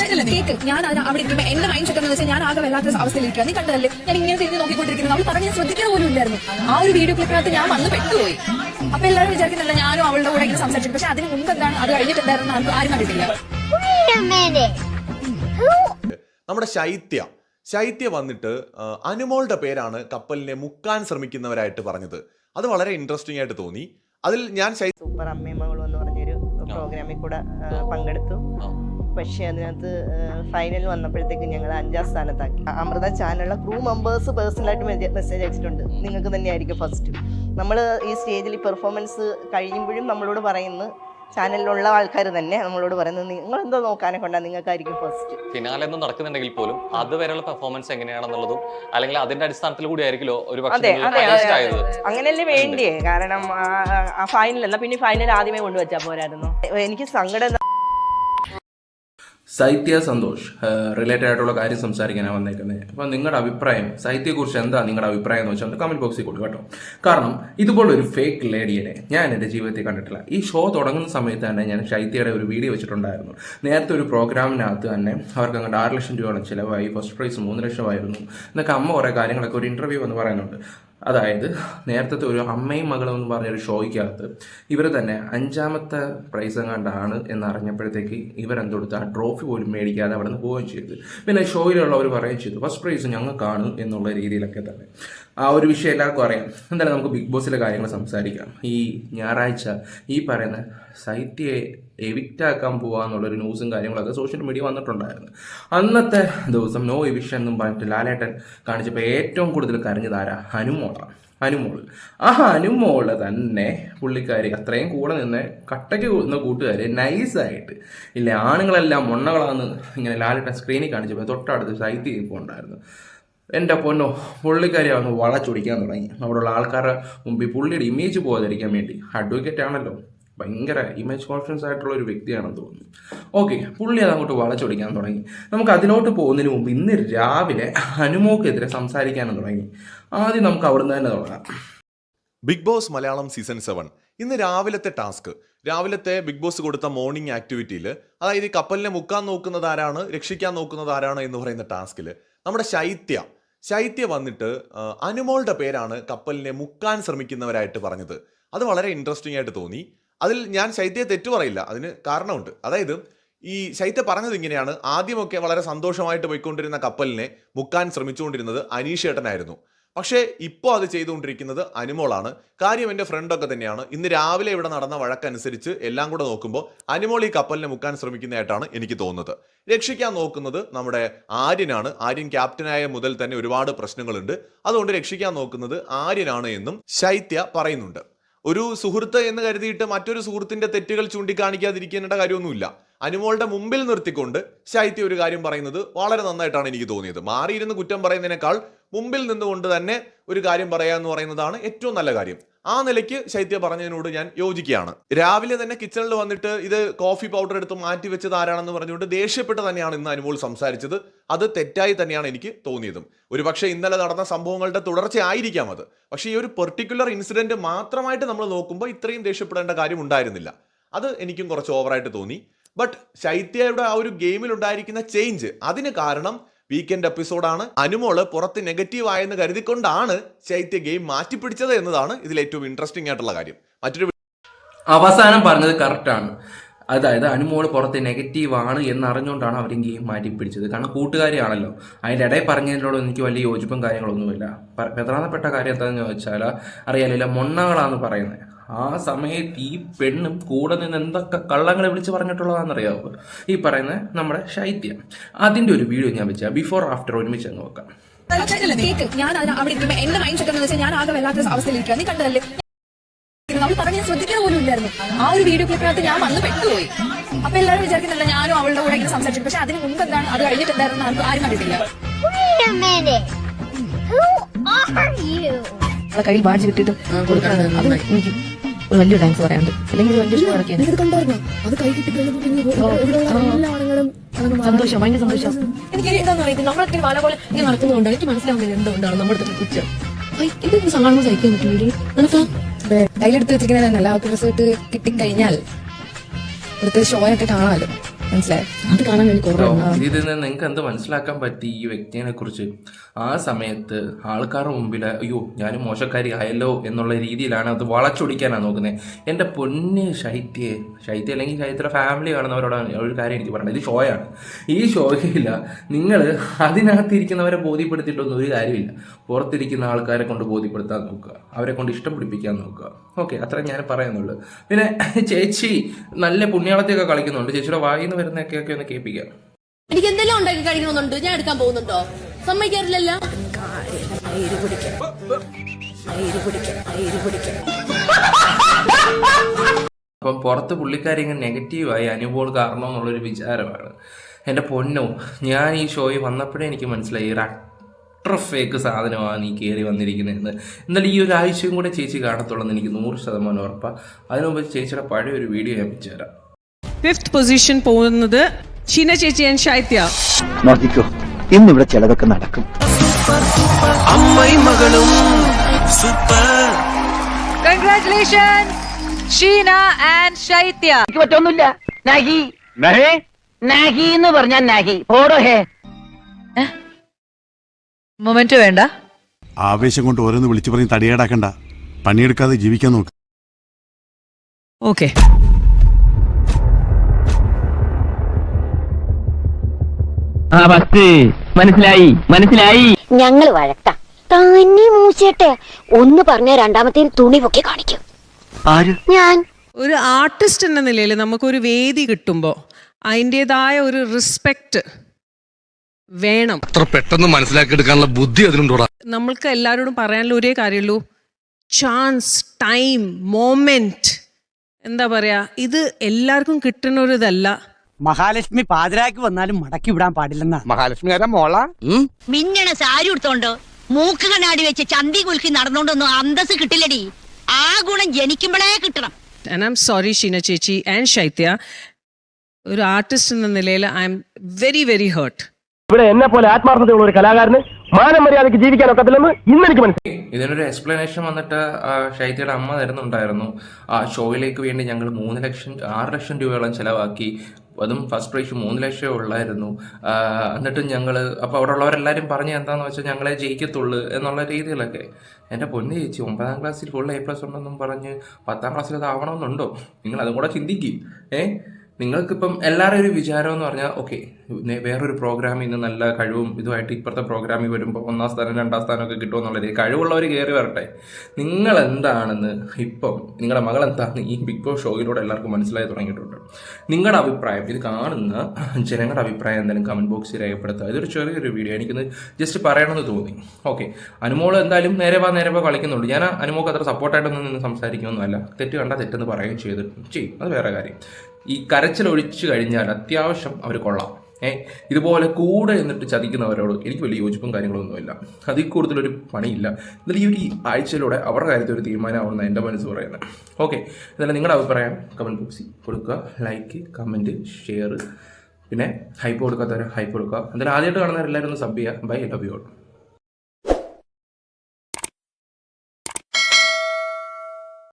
Cake. ഞാൻ അവിടെ ഇരിക്കുമ്പോൾ എന്റെ മൈൻഡ് സെറ്റ് എന്ന് വെച്ചാൽ ഞാൻ ആകെ വല്ലാത്ത അവസ്ഥയിലിരിക്കുക നീ കണ്ടതല്ലേ? ഞാൻ ഇങ്ങനെ തിരിഞ്ഞ് നോക്കിക്കൊണ്ടിരിക്കുന്നത് അവൾ പറഞ്ഞ് ഞാൻ ശ്രദ്ധിക്കാൻ പോലും ഇല്ലായിരുന്നു. ആ ഒരു വീഡിയോ ക്ലിപ്പിനകത്ത് ഞാൻ വന്ന് പെട്ടുപോയി. അപ്പൊ എല്ലാവരും വിചാരിക്കുന്നില്ല ഞാനും അവളുടെ കൂടെ ഇങ്ങനെ സംസാരിച്ചു പക്ഷെ അതിന് മുമ്പ് എന്താണ്? അത് കഴിഞ്ഞിട്ടുണ്ടായിരുന്നു ആരും കണ്ടിട്ടില്ല. നമ്മുടെ ശൈത്യ. ശൈത്യ വന്നിട്ട് അനുമോളുടെ പേരാണ് കപ്പലിനെ മുക്കാൻ ശ്രമിക്കുന്നവരായിട്ട് പറഞ്ഞത്. അത് വളരെ ഇൻട്രസ്റ്റിംഗ് ആയിട്ട് തോന്നി. അതിൽ ഞാൻ സൂപ്പർ അമ്മയും മകളും എന്ന് പറഞ്ഞൊരു പ്രോഗ്രാമിൽ കൂടെ പങ്കെടുത്തു. പക്ഷേ അതിനകത്ത് ഫൈനൽ വന്നപ്പോഴത്തേക്ക് ഞങ്ങൾ അഞ്ചാം സ്ഥാനത്താക്കി. അമൃത ചാനലിലെ ക്രൂ മെമ്പേഴ്സ് പേഴ്സണലായിട്ട് മെസ്സേജ് അയച്ചിട്ടുണ്ട്. നിങ്ങൾക്ക് തന്നെയായിരിക്കും ഫസ്റ്റ് നമ്മൾ ഈ സ്റ്റേജിൽ പെർഫോമൻസ് കഴിയുമ്പോഴും നമ്മളോട് പറയുന്നു. ചാനലിലുള്ള ആൾക്കാർ തന്നെ നമ്മളോട് പറയുന്നത് നിങ്ങൾ എന്താ നോക്കാനെ കൊണ്ടാ നിങ്ങൾക്കായിരിക്കും ഫസ്റ്റ് ഫിനാലെ ഒന്നും നടക്കുന്നുണ്ടെങ്കിൽ പോലും അതുവരെയുള്ള പെർഫോമൻസ് എങ്ങനെയാണെന്നുള്ളതും അല്ലെങ്കിൽ അതിന്റെ അടിസ്ഥാനത്തിൽ കൂടി ആയിരിക്കുമല്ലോ ഒരു അതെ അതെ. അങ്ങനെയല്ലേ വേണ്ടിയേ? കാരണം ആ ഫൈനൽ എന്നാ പിന്നെ ഫൈനൽ ആദ്യമേ കൊണ്ടുവച്ചാ പോരായിരുന്നു. എനിക്ക് സങ്കടം സൈത്യ സന്തോഷ് റിലേറ്റഡ് ആയിട്ടുള്ള കാര്യം സംസാരിക്കാനാണ് വന്നേക്കുന്നത് അപ്പോൾ നിങ്ങളുടെ അഭിപ്രായം സൈത്യയെക്കുറിച്ച് എന്താ നിങ്ങളുടെ അഭിപ്രായം എന്ന് വെച്ചാൽ കമന്റ് ബോക്സിൽ കൊടുക്കുക കേട്ടോ. കാരണം ഇതുപോലൊരു ഫേക്ക് ലേഡിയെ ഞാൻ എന്റെ ജീവിതത്തിൽ കണ്ടിട്ടില്ല. ഈ ഷോ തുടങ്ങുന്ന സമയത്ത് തന്നെ ഞാൻ ശൈത്യയുടെ ഒരു വീഡിയോ വെച്ചിട്ടുണ്ടായിരുന്നു. നേരത്തെ ഒരു പ്രോഗ്രാമിനകത്ത് തന്നെ അവർക്ക് അങ്ങോട്ട് ആറ് ലക്ഷം രൂപയോളം ചിലവായി ഫസ്റ്റ് പ്രൈസ് മൂന്ന് ലക്ഷമായിരുന്നു. എന്നൊക്കെ അമ്മ കുറേ കാര്യങ്ങളൊക്കെ ഒരു ഇന്റർവ്യൂ എന്ന് പറയുന്നുണ്ട്. അതായത് നേരത്തെ ഒരു അമ്മയും മകളും എന്ന് പറഞ്ഞൊരു ഷോയ്ക്കകത്ത് ഇവർ തന്നെ അഞ്ചാമത്തെ പ്രൈസ് എങ്ങാണ്ടാണ് എന്ന് അറിഞ്ഞപ്പോഴത്തേക്ക് ഇവരെന്തെടുത്ത് ആ ട്രോഫി പോലും മേടിക്കാതെ അവിടെ നിന്ന് പോവുകയും ചെയ്തു. പിന്നെ ഷോയിലുള്ളവർ പറയുകയും ചെയ്തു ഫസ്റ്റ് പ്രൈസ് ഞങ്ങൾക്കാണ് എന്നുള്ള രീതിയിലൊക്കെ തന്നെ. ആ ഒരു വിഷയം എല്ലാവർക്കും അറിയാം. എന്തായാലും നമുക്ക് ബിഗ് ബോസിലെ കാര്യങ്ങൾ സംസാരിക്കാം. ഈ ഞായറാഴ്ച ഈ പറയുന്ന സൈറ്റിയെ എവിക്റ്റ് ആക്കാൻ പോവാന്നുള്ളൊരു ന്യൂസും കാര്യങ്ങളൊക്കെ സോഷ്യൽ മീഡിയ വന്നിട്ടുണ്ടായിരുന്നു. അന്നത്തെ ദിവസം നോ എവിഷൻ എന്നും പറഞ്ഞിട്ട് ലാലേട്ടൻ കാണിച്ചപ്പോൾ ഏറ്റവും കൂടുതൽ കരഞ്ഞതാരാ? ഹനുമോളാണ് ഹനുമോൾ. ആ ഹനുമോൾ തന്നെ പുള്ളിക്കാരി അത്രയും കൂടെ നിന്ന് കട്ടയ്ക്ക് നിന്ന കൂട്ടുകാർ നൈസായിട്ട് ഇല്ല ആണുങ്ങളെല്ലാം മൊണ്ണകളാന്ന് ഇങ്ങനെ ലാലേട്ടൻ സ്ക്രീനിൽ കാണിച്ചപ്പോൾ തൊട്ടടുത്ത് സൈറ്റ് ചെയ്യുമ്പോൾ ഉണ്ടായിരുന്നു എന്റെ പൊന്നോ പുള്ളിക്കാരി അങ്ങ് വളച്ചൊടിക്കാൻ തുടങ്ങി. അവിടെയുള്ള ആൾക്കാരുടെ മുമ്പിൽ പുള്ളിയുടെ ഇമേജ് പോകാതിരിക്കാൻ വേണ്ടി. അഡ്വക്കേറ്റ് ആണല്ലോ. ഭയങ്കര ഇമേജ് കോൺഫിഡൻസ് ആയിട്ടുള്ള ഒരു വ്യക്തിയാണെന്ന് തോന്നുന്നു. ഓക്കെ പുള്ളി അത് അങ്ങോട്ട് വളച്ചൊടിക്കാൻ തുടങ്ങി. നമുക്ക് അതിലോട്ട് പോകുന്നതിന് മുമ്പ് ഇന്ന് രാവിലെ ഹനുമോക്കെതിരെ സംസാരിക്കാനും തുടങ്ങി. ആദ്യം നമുക്ക് അവിടുന്ന് തന്നെ തുടങ്ങാം. Big boss Malayalam season seven ഇന്ന് രാവിലത്തെ ടാസ്ക് രാവിലത്തെ ബിഗ് ബോസ് കൊടുത്ത മോർണിംഗ് ആക്ടിവിറ്റിയിൽ അതായത് ഈ കപ്പലിനെ മുക്കാൻ നോക്കുന്നത് ആരാണ് രക്ഷിക്കാൻ നോക്കുന്നത് ആരാണ് എന്ന് പറയുന്ന ടാസ്കിൽ നമ്മുടെ ശൈത്യ ശൈത്യ വന്നിട്ട് അനുമോളുടെ പേരാണ് കപ്പലിനെ മുക്കാൻ ശ്രമിക്കുന്നവരായിട്ട് പറഞ്ഞത്. അത് വളരെ ഇൻട്രസ്റ്റിംഗ് ആയിട്ട് തോന്നി. അതിൽ ഞാൻ ശൈത്യയെ തെറ്റു പറയില്ല. അതിന് കാരണമുണ്ട്. അതായത് ഈ ശൈത്യ പറഞ്ഞത് ഇങ്ങനെയാണ്. ആദ്യമൊക്കെ വളരെ സന്തോഷമായിട്ട് പോയിക്കൊണ്ടിരുന്ന കപ്പലിനെ മുക്കാൻ ശ്രമിച്ചുകൊണ്ടിരുന്നത് അനീഷേട്ടനായിരുന്നു. പക്ഷേ ഇപ്പോൾ അത് ചെയ്തുകൊണ്ടിരിക്കുന്നത് അനുമോളാണ്. കാര്യം എന്റെ ഫ്രണ്ടൊക്കെ തന്നെയാണ്. ഇന്ന് രാവിലെ ഇവിടെ നടന്ന വഴക്കനുസരിച്ച് എല്ലാം കൂടെ നോക്കുമ്പോൾ അനുമോൾ ഈ കപ്പലിനെ മുക്കാൻ ശ്രമിക്കുന്നതായിട്ടാണ് എനിക്ക് തോന്നുന്നത്. രക്ഷിക്കാൻ നോക്കുന്നത് നമ്മുടെ ആര്യനാണ്. ആര്യൻ ക്യാപ്റ്റനായ മുതൽ തന്നെ ഒരുപാട് പ്രശ്നങ്ങളുണ്ട്. അതുകൊണ്ട് രക്ഷിക്കാൻ നോക്കുന്നത് ആര്യനാണ് എന്നും ശൈത്യ പറയുന്നുണ്ട്. ഒരു സുഹൃത്ത് എന്ന് കരുതിയിട്ട് മറ്റൊരു സുഹൃത്തിന്റെ തെറ്റുകൾ ചൂണ്ടിക്കാണിക്കാതിരിക്കേണ്ട കാര്യമൊന്നുമില്ല. അനുമോളുടെ മുമ്പിൽ നിർത്തിക്കൊണ്ട് ശൈത്യ ഒരു കാര്യം പറയുന്നത് വളരെ നന്നായിട്ടാണ് എനിക്ക് തോന്നിയത്. മാറിയിരുന്ന് കുറ്റം പറയുന്നതിനേക്കാൾ മുമ്പിൽ നിന്നുകൊണ്ട് തന്നെ ഒരു കാര്യം പറയുക എന്ന് പറയുന്നതാണ് ഏറ്റവും നല്ല കാര്യം. ആ നിലയ്ക്ക് ശൈത്യ പറഞ്ഞതിനോട് ഞാൻ യോജിക്കുകയാണ്. രാവിലെ തന്നെ കിച്ചണിൽ വന്നിട്ട് ഇത് കോഫി പൗഡർ എടുത്ത് മാറ്റി വെച്ചത് ആരാണെന്ന് പറഞ്ഞുകൊണ്ട് ദേഷ്യപ്പെട്ട് തന്നെയാണ് ഇന്ന് അനുമോൾ സംസാരിച്ചത്. അത് തെറ്റായി തന്നെയാണ് എനിക്ക് തോന്നിയതും. ഒരുപക്ഷെ ഇന്നലെ നടന്ന സംഭവങ്ങളുടെ തുടർച്ചയായിരിക്കാം അത്. പക്ഷേ ഈ ഒരു പെർട്ടിക്കുലർ ഇൻസിഡന്റ് മാത്രമായിട്ട് നമ്മൾ നോക്കുമ്പോൾ ഇത്രയും ദേഷ്യപ്പെടേണ്ട കാര്യം ഉണ്ടായിരുന്നില്ല. അത് എനിക്കും കുറച്ച് ഓവറായിട്ട് തോന്നി. ബട്ട് ശൈത്യയുടെ ആ ഒരു ഗെയിമിൽ ഉണ്ടായിരിക്കുന്ന ചേഞ്ച് അതിന് കാരണം വീക്കെൻഡ് എപ്പിസോഡാണ് അനുമോൾ പുറത്ത് നെഗറ്റീവ് ആയെന്ന് കരുതിക്കൊണ്ടാണ് ശൈത്യ ഗെയിം മാറ്റിപ്പിടിച്ചത് എന്നതാണ് ഇതിൽ ഏറ്റവും ഇൻട്രസ്റ്റിംഗ് ആയിട്ടുള്ള കാര്യം. മറ്റൊരു അവസാനം പറഞ്ഞത് കറക്റ്റാണ് അതായത് അനുമോൾ പുറത്ത് നെഗറ്റീവ് ആണ് എന്നറിഞ്ഞുകൊണ്ടാണ് അവരും ഗെയിം മാറ്റി പിടിച്ചത് കാരണം കൂട്ടുകാരിയാണല്ലോ. അതിന്റെ ഇടയിൽ പറഞ്ഞതിനോട് എനിക്ക് വലിയ യോജിപ്പും കാര്യങ്ങളൊന്നുമില്ല. പ്രധാനപ്പെട്ട കാര്യം എന്താണെന്ന് ചോദിച്ചാൽ അറിയാലില്ല മൊണ്ണകളാണെന്ന് പറയുന്നത്. ആ സമയത്ത് ഈ പെണ്ണും കൂടെ നിന്ന് എന്തൊക്കെ കള്ളങ്ങളെ വിളിച്ച് പറഞ്ഞിട്ടുള്ളതാണെന്നറിയാവോ? ഈ പറയുന്ന നമ്മുടെ ശൈത്യം. അതിന്റെ ഒരു വീഡിയോ ഞാൻ വെച്ചാൽ ബിഫോർ ആഫ്റ്റർ ഒരുമിച്ച് അങ്ങ് നോക്കാം ഞാൻ അവിടെ എന്റെ മൈൻഡ് സെറ്റ് എന്ന് വെച്ചാൽ ഞാൻ ആകെ വല്ലാത്ത അവസ്ഥയിലിരിക്കുക നീ കണ്ടതല്ലേ? നമ്മൾ പറഞ്ഞ് ശ്രദ്ധിക്കാൻ പോലും ഇല്ലായിരുന്നു. ആ ഒരു വീഡിയോ ക്ലിപ്പിനകത്ത് ഞാൻ വന്ന് പെട്ടുപോയി. അപ്പൊ എല്ലാവരും വിചാരിക്കുന്നില്ല ഞാനും അവളുടെ കൂടെ ഇങ്ങനെ സംസാരിച്ചു പക്ഷെ അതിന് മുമ്പ് എന്താണ്? അത് കഴിഞ്ഞിട്ടുണ്ടായിരുന്നു ആരും കണ്ടിട്ടില്ല. Are കയ്യിൽ ബാഡ്ജ് കിട്ടിയിട്ട് കൊടുക്കാണ്. അത് എനിക്ക് ഒരു വലിയ താങ്ക്സ് പറയാനുണ്ട്. അല്ലെങ്കിൽ വലിയ സന്തോഷം ഭയങ്കര സന്തോഷം. എനിക്ക് എന്താണെന്ന് പറയുന്നത് നമ്മളൊക്കെ മല പോലെ ഇങ്ങനെ നടക്കുന്നതുകൊണ്ട് എനിക്ക് മനസ്സിലാവുന്നില്ല എന്തുകൊണ്ടാണ് നമ്മുടെ കുറ്റം. ഇതൊക്കെ സാധാരണ സഹിക്കാൻ പറ്റുള്ളൂ നിനക്ക് കയ്യിലെടുത്ത് വെച്ചിരിക്കുന്നതല്ല അവർക്ക് കിട്ടി കഴിഞ്ഞാൽ ഇവിടുത്തെ ഷോയൊക്കെ കാണാമല്ലോ മനസ്സിലായോ. അത് കാണാൻ വേണ്ടി കുറേ ഇതിൽ നിന്ന് നിങ്ങൾക്ക് എന്ത് മനസ്സിലാക്കാൻ പറ്റി ഈ വ്യക്തിനെ കുറിച്ച്? ആ സമയത്ത് ആൾക്കാരുടെ മുമ്പിൽ അയ്യോ ഞാൻ മോശക്കാരി ആയല്ലോ എന്നുള്ള രീതിയിലാണ് അത് വളച്ചൊടിക്കാനാണ് നോക്കുന്നത് എന്റെ പൊന്ന് ശൈത്യെ ശൈത്യ അല്ലെങ്കിൽ ശൈത്യ ഫാമിലി കാണുന്നവരോട് ഒരു കാര്യം എനിക്ക് പറയണം ഇത് ഷോയാണ്. ഈ ഷോയില്ല നിങ്ങൾ അതിനകത്തിരിക്കുന്നവരെ ബോധ്യപ്പെടുത്തിയിട്ടൊന്നും ഒരു കാര്യമില്ല. പുറത്തിരിക്കുന്ന ആൾക്കാരെ കൊണ്ട് ബോധ്യപ്പെടുത്താൻ നോക്കുക. അവരെ കൊണ്ട് ഇഷ്ടം പിടിപ്പിക്കാൻ നോക്കുക. ഓക്കെ അത്ര ഞാൻ പറയുന്നുള്ളൂ പിന്നെ ചേച്ചി നല്ല പുണ്യാളത്തെയൊക്കെ കളിക്കുന്നുണ്ട്. ചേച്ചിയുടെ വായിൽ നിന്ന് വരുന്നതൊക്കെ ഒന്ന് കേൾപ്പിക്കാം. എനിക്ക് എന്തെല്ലാം ഉണ്ടാക്കി കഴിക്കണമെന്നുണ്ട്? ഞാൻ എടുക്കാൻ പോകുന്നുണ്ടോ? സമ്മതിക്കാറില്ലല്ലോ. അപ്പം പുറത്ത് പുള്ളിക്കാരി ഇങ്ങനെ നെഗറ്റീവായി അനുഭവം കാരണം എന്നുള്ളൊരു വിചാരമാണ്. എന്റെ പൊന്നോ ഞാൻ ഈ ഷോയിൽ വന്നപ്പോഴേ എനിക്ക് മനസ്സിലായി ഒരു ഫേക്ക് സാധനമാണ് ഈ കയറി വന്നിരിക്കുന്നതെന്ന്. എന്നാൽ ഈ ഒരു ആഴ്ചയും കൂടെ ചേച്ചി കാണത്തുള്ളൂ എന്ന് എനിക്ക് നൂറ് ശതമാനം ഉറപ്പാണ് അതിനുമുമ്പ് ചേച്ചിയുടെ പഴയ ഒരു വീഡിയോ ഞാൻ വെച്ച് തരാം. ഫിഫ്ത് പൊസിഷൻ പോകുന്നത് ഷീന ചേച്ചി ആൻഡ് ശൈത്യ. നോക്കിക്കോ ഇന്നിവിടെ ചിലതൊക്കെ നടക്കും. കൺഗ്രാറ്റുലേഷൻ ഷീന ആൻഡ് ശൈത്യ. എനിക്ക് പറ്റൊന്നുമില്ല. നാഹി. നാഹി? എന്ന് പറഞ്ഞാൽ നാഹി. ഓടോ ഹേ. മൊമെന്റ് വേണ്ട. ആവേശം കൊണ്ട് ഓരോന്ന് വിളിച്ചു പറഞ്ഞ് തടിയേടാക്കണ്ട. പണിയെടുക്കാതെ ജീവിക്കാൻ നോക്ക്. ഓക്കെ മനസ്സിലായി മനസ്സിലായി. ഞങ്ങൾ വഴക്കാം. തന്നെ മൂച്ചേട്ടെ ഒന്ന് പറഞ്ഞ രണ്ടാമത്തെ തുണി പൊക്കി കാണിക്കും. ആര്? ഞാൻ. ഒരു ആർട്ടിസ്റ്റ് എന്ന നിലയിൽ നമുക്കൊരു വേദി കിട്ടുമ്പോൾ അതിന്റെതായ ഒരു റെസ്പെക്റ്റ് വേണം. അത്ര പെട്ടെന്ന് മനസ്സിലാക്കിയെടുക്കാനുള്ള ബുദ്ധി അതിനുണ്ടോടാ നമ്മൾക്ക് എല്ലാവരോടും പറയാനുള്ള ഒരേ കാര്യമുള്ളൂ. ചാൻസ് ടൈം മോമെന്റ് എന്താ പറയാ? ഇത് എല്ലാവർക്കും കിട്ടുന്ന ഒരു ഇതല്ല മഹാലക്ഷ്മി പാതിരാക്ക് വന്നാലും മടക്കി വിടാൻ പാടില്ലെന്നാ. മഹാലക്ഷ്മി ആരാ മോള? മിന്നണ സാരി ഉടുത്തോണ്ട് മൂക്ക് കണ്ണാടി വെച്ച് ചന്തി കുലുക്കി നടന്നോണ്ടൊന്നും അന്തസ് കിട്ടില്ലടി. ആ ഗുണം ജനിക്കുമ്പോഴേ കിട്ടണം. ആൻഡ് ഐ സോറി ഷീന ചേച്ചി ആൻഡ് ശൈത്യ. ഒരു ആർട്ടിസ്റ്റ് എന്ന നിലയിൽ I'm very very hurt ഇവിടെ എന്നെ പോലെ ആത്മാർത്ഥതയുള്ള ഒരു കലാകാരന് മാനം മര്യാദയ്ക്ക് ജീവിക്കാൻ ഒക്കത്തില്ലെന്ന് ഇന്ന് എനിക്ക് മനസ്സിലായി. ഇതിനൊരു എക്സ്പ്ലനേഷൻ വന്നിട്ട് ഷൈത്യയുടെ ശൈത്യയുടെ അമ്മ തരുന്നുണ്ടായിരുന്നു. ആ ഷോയിലേക്ക് വേണ്ടി ഞങ്ങൾ മൂന്ന് ലക്ഷം ആറ് ലക്ഷം രൂപയോളം ചിലവാക്കി. അതും ഫസ്റ്റ് പ്രൈസ് മൂന്ന് ലക്ഷം ഉള്ളായിരുന്നു. എന്നിട്ടും ഞങ്ങൾ അപ്പോൾ അവിടെ ഉള്ളവരെല്ലാവരും പറഞ്ഞ് എന്താണെന്ന് വെച്ചാൽ ഞങ്ങളെ ജയിക്കത്തുള്ളൂ എന്നുള്ള രീതിയിലൊക്കെ. എന്റെ പൊന്ന് ചേച്ചി ഒമ്പതാം ക്ലാസ്സിൽ ഫുൾ എ പ്ലസ് ഉണ്ടെന്നും പറഞ്ഞ് പത്താം ക്ലാസ്സിൽ അത് ആവണമെന്നുണ്ടോ? നിങ്ങൾ അതും കൂടെ ചിന്തിക്കും. ഏ? നിങ്ങൾക്കിപ്പം എല്ലാവരുടെ ഒരു വിചാരം എന്ന് പറഞ്ഞാൽ ഓക്കെ വേറൊരു പ്രോഗ്രാമിൽ നിന്ന് നല്ല കഴിവും ഇതുമായിട്ട് ഇപ്പുറത്തെ പ്രോഗ്രാമിൽ വരുമ്പോൾ ഒന്നാം സ്ഥാനം രണ്ടാം സ്ഥാനമൊക്കെ കിട്ടുമോ രീതി കഴിവുള്ളവർ കയറി വരട്ടെ. നിങ്ങൾ എന്താണെന്ന് ഇപ്പം നിങ്ങളുടെ മകൾ എന്താണെന്ന് ഈ ബിഗ് ബോസ് ഷോയിലൂടെ എല്ലാവർക്കും മനസ്സിലായി തുടങ്ങിയിട്ടുണ്ട്. നിങ്ങളുടെ അഭിപ്രായം ഇത് കാണുന്ന ജനങ്ങളുടെ അഭിപ്രായം എന്തായാലും കമന്റ് ബോക്സിൽ രേഖപ്പെടുത്തുക. ഇതൊരു ചെറിയൊരു വീഡിയോ എനിക്കൊന്ന് ജസ്റ്റ് പറയണമെന്ന് തോന്നി. ഓക്കെ അനുമോൾ എന്തായാലും നേരെ വാ നേരെ വാ കളിക്കുന്നുള്ളൂ. ഞാൻ അനുമോൾക്ക് അത്ര സപ്പോർട്ടായിട്ടൊന്നും നിന്ന് സംസാരിക്കുന്നൊന്നുമല്ല തെറ്റ് കണ്ടാൽ തെറ്റെന്ന് പറയുകയും ചെയ്തിട്ടുണ്ട്. ചെയ്യും അത് വേറെ കാര്യം. ഈ കരച്ചിൽ ഒഴിച്ചു കഴിഞ്ഞാൽ അത്യാവശ്യം അവർ കൊള്ളാം. ഏ ഇതുപോലെ കൂടെ എന്നിട്ട് ചതിക്കുന്നവരോട് എനിക്ക് വലിയ യോജിപ്പും കാര്യങ്ങളൊന്നുമില്ല. അതിൽ കൂടുതലൊരു പണിയില്ല. ഇതിൽ ഈ ഒരു ആഴ്ചയിലൂടെ അവരുടെ കാര്യത്തിൽ ഒരു തീരുമാനമാവുന്ന എന്റെ മനസ്സ് പറയുന്നത്. ഓക്കെ എന്നാലും നിങ്ങളുടെ അഭിപ്രായം. കമന്റ് ബോക്സിൽ കൊടുക്കുക ലൈക്ക് കമന്റ് ഷെയർ പിന്നെ ഹൈപ്പ് കൊടുക്കാത്തവർ ഹൈപ്പ് കൊടുക്കുക. എന്തായാലും ആദ്യമായിട്ട് കാണുന്നവരെല്ലാവരും ഒന്ന് സബ് ചെയ്യുക. Bye love you